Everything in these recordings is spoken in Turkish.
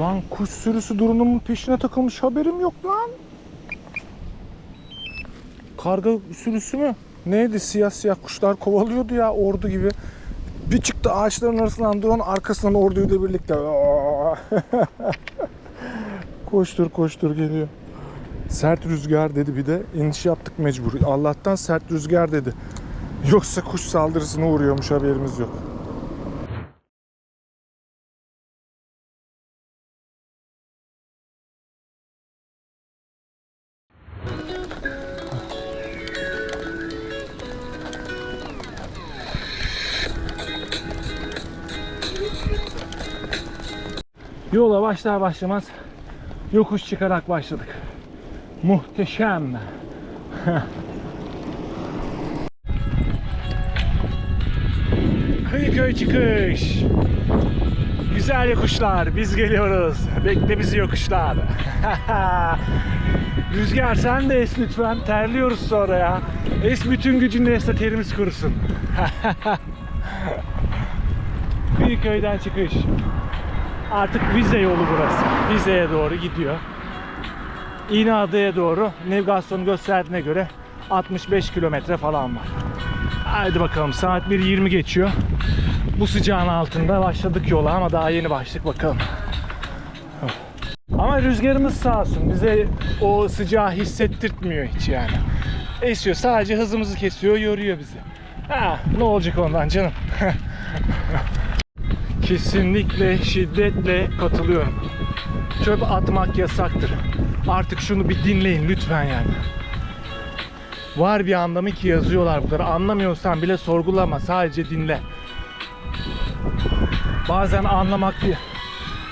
Lan kuş sürüsü durumunun peşine takılmış haberim yok lan. Karga sürüsü mü? Neydi siyah siyah kuşlar kovalıyordu ya ordu gibi. Bir çıktı ağaçların arasından drone arkasından orduyla birlikte. koştur koştur geliyor. Sert rüzgar dedi bir de iniş yaptık mecbur. Allah'tan sert rüzgar dedi. Yoksa kuş saldırısına uğruyormuş haberimiz yok. Yola başlar başlamaz yokuş çıkarak başladık. Muhteşem. Kıyıköy çıkış. Güzel yokuşlar. Biz geliyoruz. Bekle bizi yokuşlar. Rüzgar sen de es lütfen. Terliyoruz sonra ya. Es bütün gücünle es de terimiz kurusun. Kıyıköy'den çıkış. Artık vize yolu burası. Vizeye doğru gidiyor. İğneada'ya doğru navigasyon gösterdiğine göre 65 kilometre falan var. Haydi bakalım saat 1.20 geçiyor. Bu sıcağın altında başladık yola ama daha yeni başladık bakalım. Ama rüzgarımız sağ olsun bize o sıcağı hissettirtmiyor hiç yani. Esiyor sadece hızımızı kesiyor yoruyor bizi. Ha, ne olacak ondan canım. Kesinlikle şiddetle katılıyorum. Çöp atmak yasaktır. Artık şunu bir dinleyin lütfen yani. Var bir anlamı ki yazıyorlar bunları. Anlamıyorsan bile sorgulama. Sadece dinle. Bazen anlamak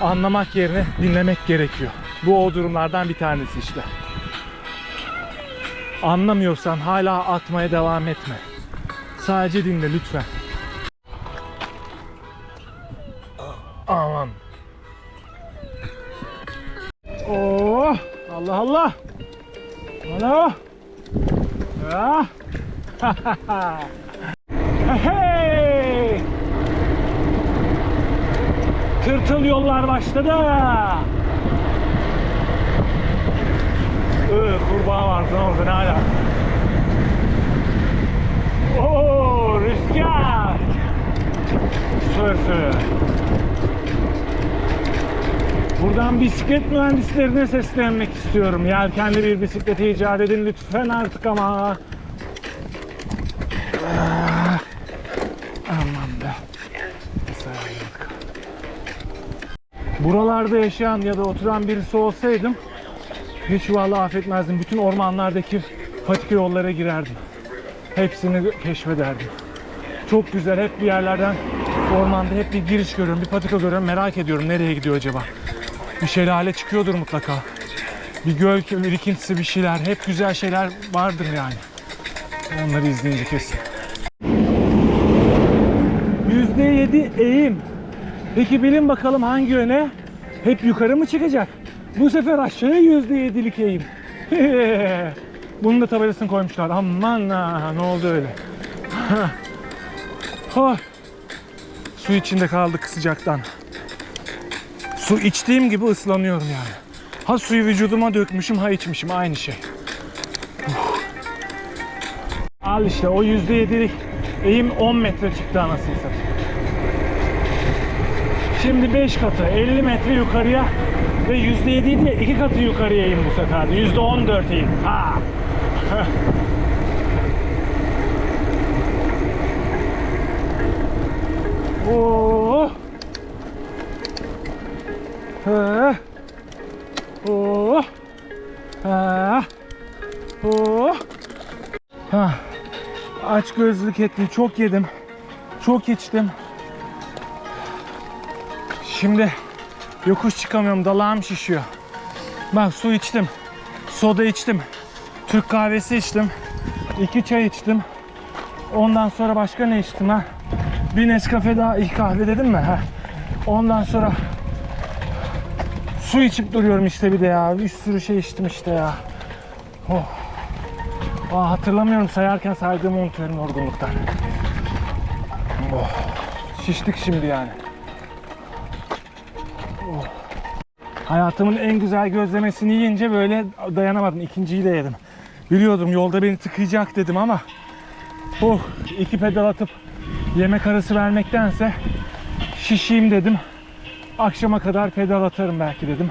anlamak yerine dinlemek gerekiyor. Bu o durumlardan bir tanesi işte. Anlamıyorsan hala atmaya devam etme. Sadece dinle lütfen. Allah Allah. Alo. Ya. hey! Tırtıl yollar başladı. Iı, kurbağa var oldu ne ala. Oo, rüzgar. Sörfü. Buradan bisiklet mühendislerine seslenmek istiyorum. Yelkenli bir bisikleti icat edin lütfen artık ama. Ah, Aman be. Buralarda yaşayan ya da oturan birisi olsaydım hiç vallahi affetmezdim. Bütün ormanlardaki patika yollara girerdim. Hepsini keşfederdim. Çok güzel hep bir yerlerden ormanda hep bir giriş görüyorum, bir patika görüyorum. Merak ediyorum nereye gidiyor acaba? Bir şelale çıkıyordur mutlaka. Bir göl birikintisi bir şeyler. Hep güzel şeyler vardır yani. Onları izleyince kesin. %7 eğim. Peki bilin bakalım hangi yöne? Hep yukarı mı çıkacak? Bu sefer aşağıya %7'lik eğim. Bunun da tabelasını koymuşlar. Aman ha, ne oldu öyle? oh. Su içinde kaldık sıcaktan. Su içtiğim gibi ıslanıyorum yani. Ha suyu vücuduma dökmüşüm ha içmişim aynı şey. Uf. Al işte o yüzde yedilik eğim 10 metre çıktı anasını satayım. Şimdi 5 katı 50 metre yukarıya ve yüzde yedi değil 2 katı yukarıya eğim bu sefer de. Yüzde 14 eğim. Ha. Aç gözlük etti. Çok yedim. Çok içtim. Şimdi yokuş çıkamıyorum. Dalağım şişiyor. Bak su içtim. Soda içtim. Türk kahvesi içtim. iki çay içtim. Ondan sonra başka ne içtim ha? Bir Nescafe daha ilk kahve dedim mi? Ha. Ondan sonra su içip duruyorum işte bir de ya. Bir sürü şey içtim işte ya. Oh. Aa, hatırlamıyorum sayarken saydığımı unutuyorum yorgunluktan. Oh. Şiştik şimdi yani. Hayatımın en güzel gözlemesini yiyince böyle dayanamadım. İkinciyi de yedim. Biliyordum yolda beni tıkayacak dedim ama oh, iki pedal atıp yemek arası vermektense şişeyim dedim. Akşama kadar pedal atarım belki dedim.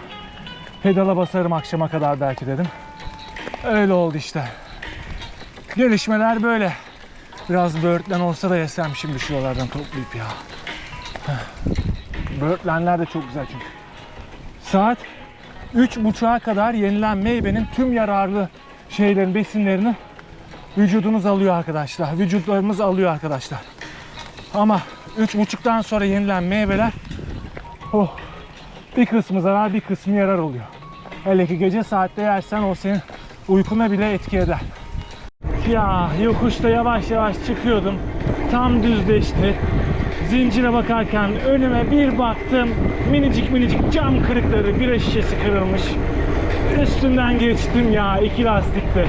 Pedala basarım akşama kadar belki dedim. Öyle oldu işte. Gelişmeler böyle. Biraz böğürtlen olsa da yesem şimdi şuralardan toplayıp ya. Böğürtlenler de çok güzel çünkü. Saat 3.30'a kadar yenilen meyvenin tüm yararlı şeylerin, besinlerini vücudunuz alıyor arkadaşlar. Vücutlarımız alıyor arkadaşlar. Ama 3.30'dan sonra yenilen meyveler oh, bir kısmı zarar bir kısmı yarar oluyor. Hele ki gece saatte yersen o senin uykuna bile etki eder. Ya yokuşta yavaş yavaş çıkıyordum. Tam düzleşti. Zincire bakarken önüme bir baktım. Minicik minicik cam kırıkları, bira şişesi kırılmış. Üstünden geçtim ya iki lastikte.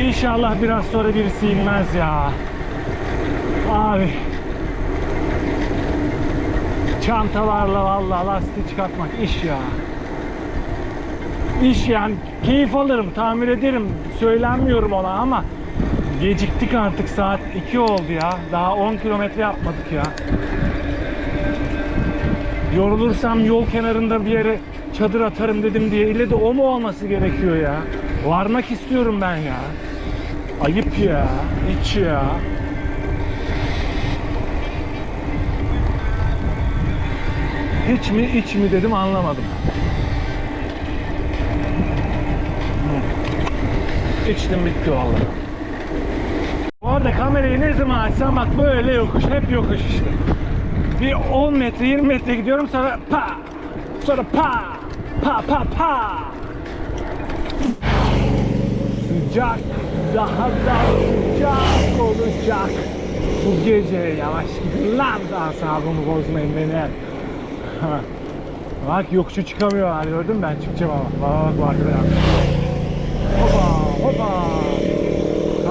İnşallah biraz sonra birisi inmez ya. Abi. Çantalarla vallahi lastik çıkartmak iş ya. İş yani keyif alırım, tamir ederim. Söylenmiyorum ona ama geciktik artık saat 2 oldu ya. Daha 10 kilometre yapmadık ya. Yorulursam yol kenarında bir yere çadır atarım dedim diye ile de o mu olması gerekiyor ya? Varmak istiyorum ben ya. Ayıp ya. Hiç ya. Hiç mi iç mi dedim anlamadım. İçtim bitti vallahi. Arada kamerayı ne zaman açsam bak böyle yokuş. Hep yokuş işte. Bir 10 metre 20 metre gidiyorum sonra pa sonra pa pa pa pa sıcak daha da sıcak olacak bu gece yavaş gidin lan asabımı bozmayın beni bak yokuşu çıkamıyorlar gördün mü ben çıkacağım ama bak bak bak ya. hopa hopa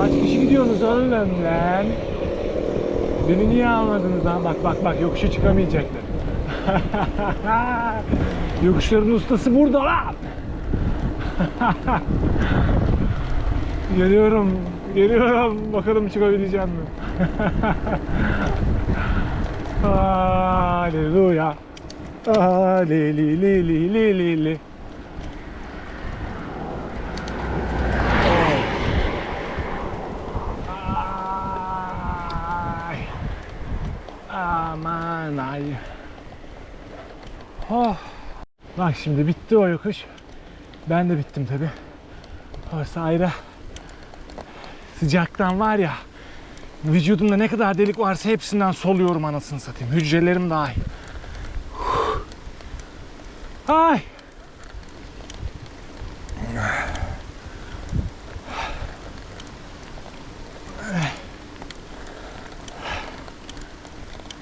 kaç kişi gidiyorsunuz oğlum lan Beni niye almadınız lan? Bak bak bak yokuşa çıkamayacaklar. Yokuşların ustası burada lan. geliyorum, geliyorum. Bakalım çıkabileceğim mi? Aleluya. Aleli Aman ay. Oh. Bak şimdi bitti o yokuş. Ben de bittim tabi. Orası ayrı. Sıcaktan var ya. Vücudumda ne kadar delik varsa hepsinden soluyorum anasını satayım. Hücrelerim dahil. Ay.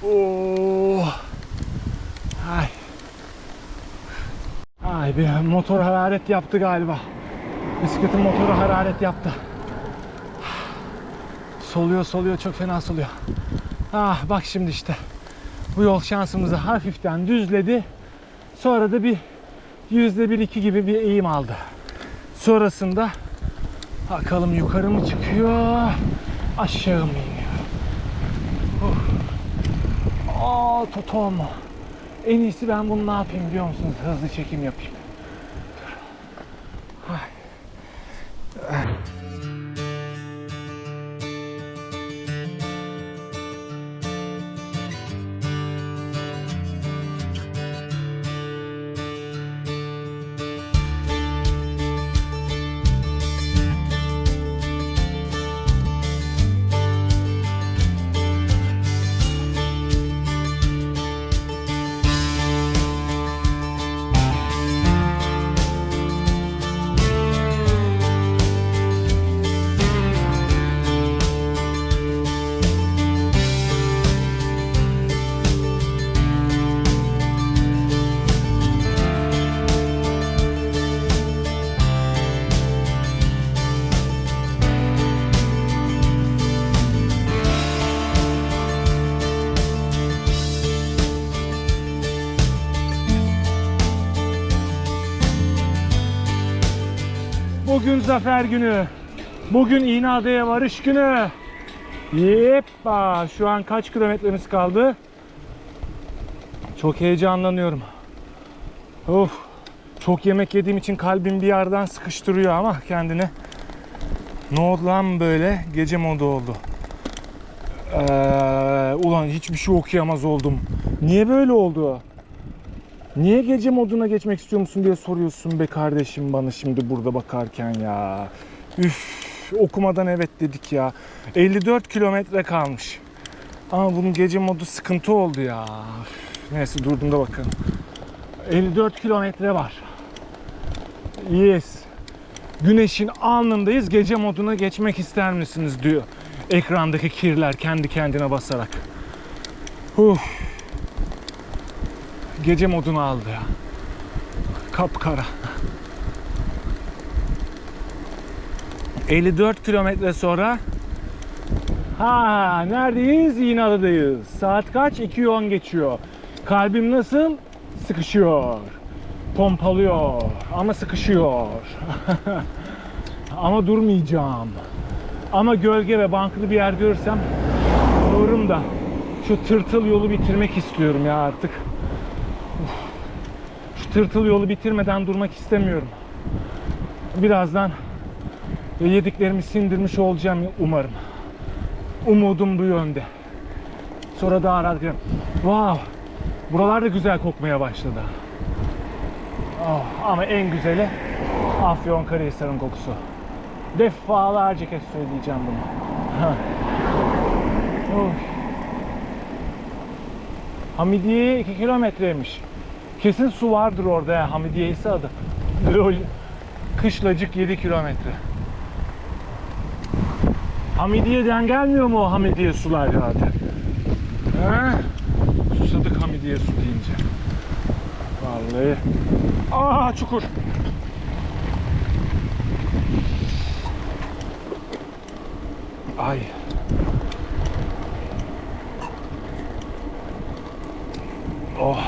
Oo. Ay. Bir motor hararet yaptı galiba. Bisikletin motoru hararet yaptı. Soluyor soluyor çok fena soluyor. Ah bak şimdi işte. Bu yol şansımızı hafiften düzledi. Sonra da bir yüzde bir iki gibi bir eğim aldı. Sonrasında bakalım yukarı mı çıkıyor aşağı mı iniyor. Aa totom. En iyisi ben bunu ne yapayım biliyor musunuz? Hızlı çekim yapayım. Zafer günü. Bugün İğneada'ya varış günü. Yeppa. Şu an kaç kilometremiz kaldı? Çok heyecanlanıyorum. Of. Çok yemek yediğim için kalbim bir yerden sıkıştırıyor ama kendini. Ne oldu lan böyle? Gece modu oldu. Ee, ulan hiçbir şey okuyamaz oldum. Niye böyle oldu? Niye gece moduna geçmek istiyor musun diye soruyorsun be kardeşim bana şimdi burada bakarken ya. Üf, okumadan evet dedik ya. 54 kilometre kalmış. Ama bunun gece modu sıkıntı oldu ya. Üf, neyse durdum da bakın. 54 kilometre var. Yes. Güneşin alnındayız. Gece moduna geçmek ister misiniz diyor. Ekrandaki kirler kendi kendine basarak. Huh. Gece modunu aldı ya. Kapkara. 54 kilometre sonra Ha neredeyiz? İğneada'dayız. Saat kaç? 2.10 geçiyor. Kalbim nasıl? Sıkışıyor. Pompalıyor. Ama sıkışıyor. Ama durmayacağım. Ama gölge ve banklı bir yer görürsem dururum da şu tırtıl yolu bitirmek istiyorum ya artık. Tırtıl yolu bitirmeden durmak istemiyorum. Birazdan yediklerimi sindirmiş olacağım umarım. Umudum bu yönde. Sonra rahat giderim. Wow. Buralar da güzel kokmaya başladı. Oh, ama en güzeli Afyonkarahisar'ın kokusu. Defalarca kez söyleyeceğim bunu. Hamidiye 2 kilometreymiş. Kesin su vardır orada ya. Hamidiye ise adı. Lol. Kışlacık 7 kilometre. Hamidiye'den gelmiyor mu o Hamidiye sular zaten? He? Susadık Hamidiye su deyince. Vallahi. Aa çukur. Ay. Oh.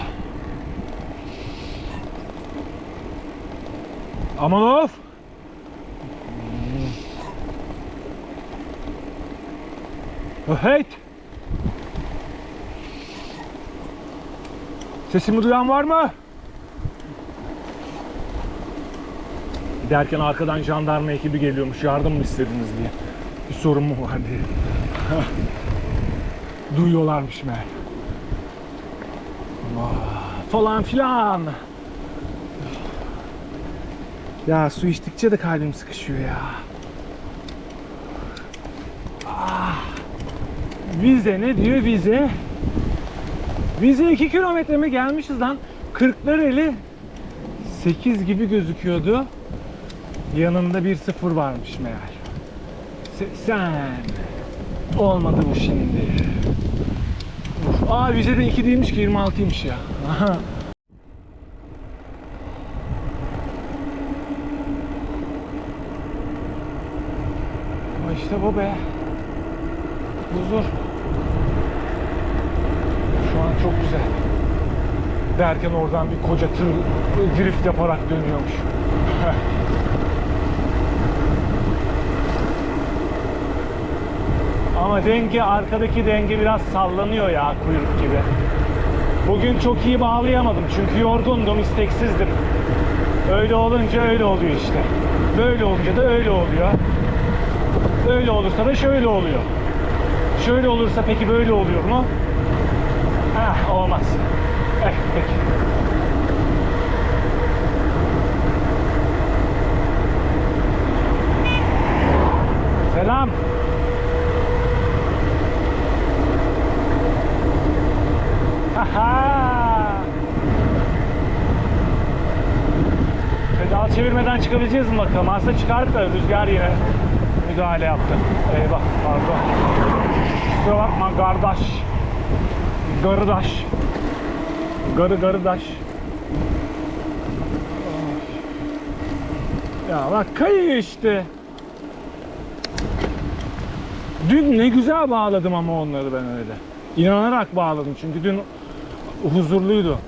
Aman of. Oh, Hey. Sesimi duyan var mı? Giderken arkadan jandarma ekibi geliyormuş. Yardım mı istediniz diye. Bir sorun mu var diye. Duyuyorlarmış meğer. Falan filan. Ya su içtikçe de kalbim sıkışıyor ya. Ah. Vize ne diyor vize? Vize 2 kilometre mi gelmişiz lan? Kırklareli 8 gibi gözüküyordu. Yanında bir sıfır varmış meğer. 80. Olmadı bu şimdi. Uf. Aa vizede 2 değilmiş ki 26'ymış ya. Aha. Ama işte bu be. Huzur. Şu an çok güzel. Derken oradan bir koca tır drift yaparak dönüyormuş. Ama denge arkadaki denge biraz sallanıyor ya kuyruk gibi. Bugün çok iyi bağlayamadım çünkü yorgundum, isteksizdim. Öyle olunca öyle oluyor işte. Böyle olunca da öyle oluyor. Öyle olursa da şöyle oluyor. Şöyle olursa peki böyle oluyor mu? Heh, olmaz. Eh, peki. Selam. Aha! Pedal çevirmeden çıkabileceğiz mi bakalım? Aslında çıkardık da rüzgar yine müdahale yaptı. Eyvah pardon. Kusura bakma kardeş. Garıdaş. Garı garıdaş. Ya bak kayıyor işte. Dün ne güzel bağladım ama onları ben öyle. İnanarak bağladım çünkü dün huzurluydu.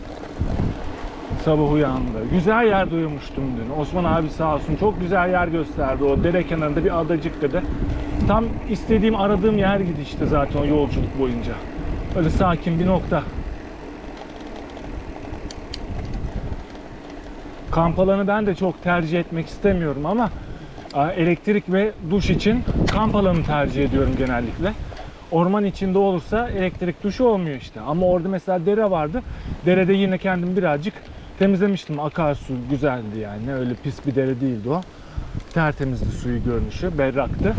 Sabah uyandı. Güzel yerde uyumuştum dün. Osman abi sağ olsun çok güzel yer gösterdi. O dere kenarında bir adacık dedi. Tam istediğim aradığım yer gidi işte zaten o yolculuk boyunca. Öyle sakin bir nokta. Kamp alanı ben de çok tercih etmek istemiyorum ama elektrik ve duş için kamp alanı tercih ediyorum genellikle. Orman içinde olursa elektrik duşu olmuyor işte. Ama orada mesela dere vardı. Derede yine kendim birazcık temizlemiştim. Akarsu güzeldi yani. Öyle pis bir dere değildi o. Tertemizdi suyu görünüşü. Berraktı.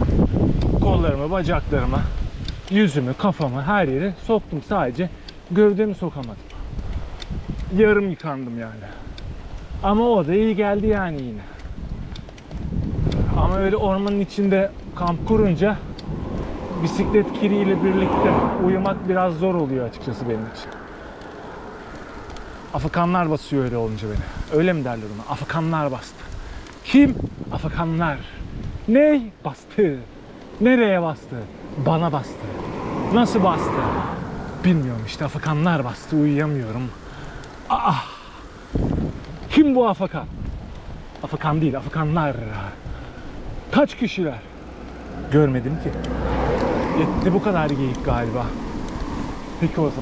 Kollarımı, bacaklarımı, yüzümü, kafamı her yeri soktum. Sadece gövdemi sokamadım. Yarım yıkandım yani. Ama o da iyi geldi yani yine. Ama öyle ormanın içinde kamp kurunca bisiklet kiriyle birlikte uyumak biraz zor oluyor açıkçası benim için. Afakanlar basıyor öyle olunca beni. Öyle mi derler ona? Afakanlar bastı. Kim? Afakanlar. Ne? Bastı. Nereye bastı? Bana bastı. Nasıl bastı? Bilmiyorum işte afakanlar bastı uyuyamıyorum. Aa! Kim bu afakan? Afakan değil afakanlar. Kaç kişiler? Görmedim ki. Yetti bu kadar geyik galiba. Peki o zaman.